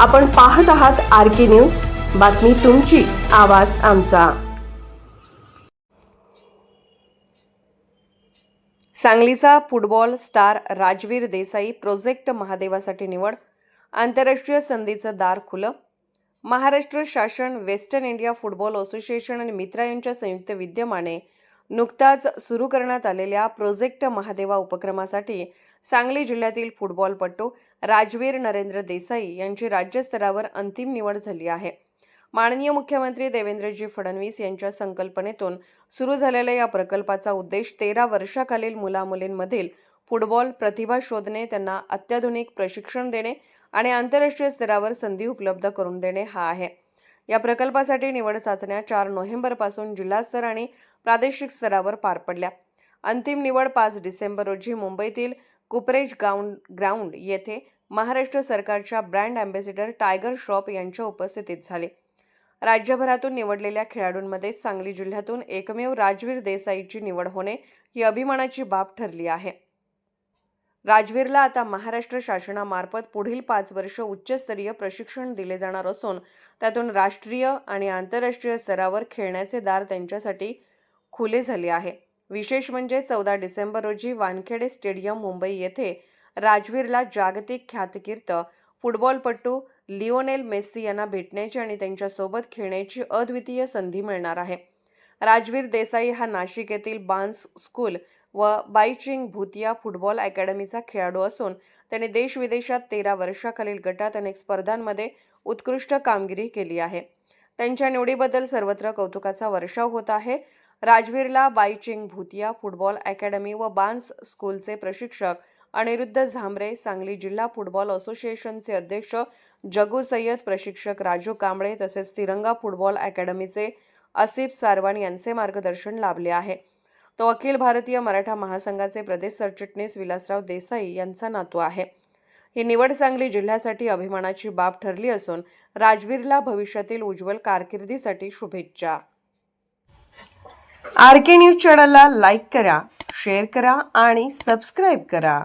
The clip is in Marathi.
आपण पाहत आहात आर के न्यूज. बातमी तुमची आवाज आमचा. सांगलीचा football star Rajveer Desai project महादेवासाठी निवड. आंतरराष्ट्रीय संधीचं दार खुलं. महाराष्ट्र शासन वेस्टर्न इंडिया फुटबॉल असोसिएशन आणि मित्रा यांच्या संयुक्त विद्यमाने नुकताच सुरू करण्यात आलेल्या प्रोजेक्ट महादेवा उपक्रमासाठी सांगली जिल्ह्यातील फुटबॉलपटू राजवीर नरेंद्र देसाई यांची राज्यस्तरावर अंतिम निवड झाली आहे. माननीय मुख्यमंत्री देवेंद्रजी फडणवीस यांच्या संकल्पनेतून सुरू झालेल्या या प्रकल्पाचा उद्देश तेरा वर्षाखालील मुलामुलींमधील फुटबॉल प्रतिभा शोधणे त्यांना अत्याधुनिक प्रशिक्षण देणे आणि आंतरराष्ट्रीय स्तरावर संधी उपलब्ध करून देणे हा आहे. या प्रकल्पासाठी निवड चाचण्या चार नोव्हेंबरपासून जिल्हास्तर आणि प्रादेशिक स्तरावर पार पडल्या. अंतिम निवड पाच डिसेंबर रोजी मुंबईतील कुपरेज ग्राउंड ग्राउंड येथे महाराष्ट्र सरकारच्या ब्रँड अँबॅसिडर टायगर श्रॉफ यांच्या उपस्थितीत झाले. राज्यभरातून निवडलेल्या खेळाडूंमध्ये सांगली जिल्ह्यातून एकमेव राजवीर देसाईची निवड होणे ही अभिमानाची बाब ठरली आहे. राजवीरला आता महाराष्ट्र शासनामार्फत पुढील पाच वर्ष उच्चस्तरीय प्रशिक्षण दिले जाणार असून त्यातून राष्ट्रीय आणि आंतरराष्ट्रीय स्तरावर खेळण्याचे दार त्यांच्यासाठी खुले झाले आहे. विशेष म्हणजे चौदा डिसेंबर रोजी वानखेडे स्टेडियम मुंबई येथे राजवीरला जागतिक ख्यातकीर्त फुटबॉलपटू लिओनेल मेस्सी यांना भेटण्याची आणि त्यांच्यासोबत खेळण्याची अद्वितीय संधी मिळणार आहे. राजवीर देसाई हा नाशिक येथील बान्स स्कूल व बाईचिंग भूतिया फुटबॉल अकॅडमीचा खेळाडू असून त्याने देशविदेशात तेरा वर्षाखालील गटात अनेक स्पर्धांमध्ये उत्कृष्ट कामगिरी केली आहे. त्यांच्या निवडीबद्दल सर्वत्र कौतुकाचा वर्षाव होत आहे. राजवीरला बाईचिंग भूतिया फुटबॉल अकॅडमी व बान्स स्कूलचे प्रशिक्षक अनिरुद्ध झांबरे सांगली जिल्हा फुटबॉल असोसिएशनचे अध्यक्ष जगू सय्यद प्रशिक्षक राजू कांबळे तसेच तिरंगा फुटबॉल अकॅडमीचे आसिफ सारवान यांचे मार्गदर्शन लाभले आहे. तो अखिल भारतीय मराठा महासंघाचे प्रदेश सरचिटणीस विलासराव देसाई यांचा नातू आहे. ही निवड सांगली जिल्ह्यासाठी अभिमानाची बाब ठरली असून राजवीरला भविष्यातील उज्ज्वल कारकिर्दीसाठी शुभेच्छा. आर के न्यूज चॅनलला लाईक करा शेअर करा आणि सबस्क्राईब करा.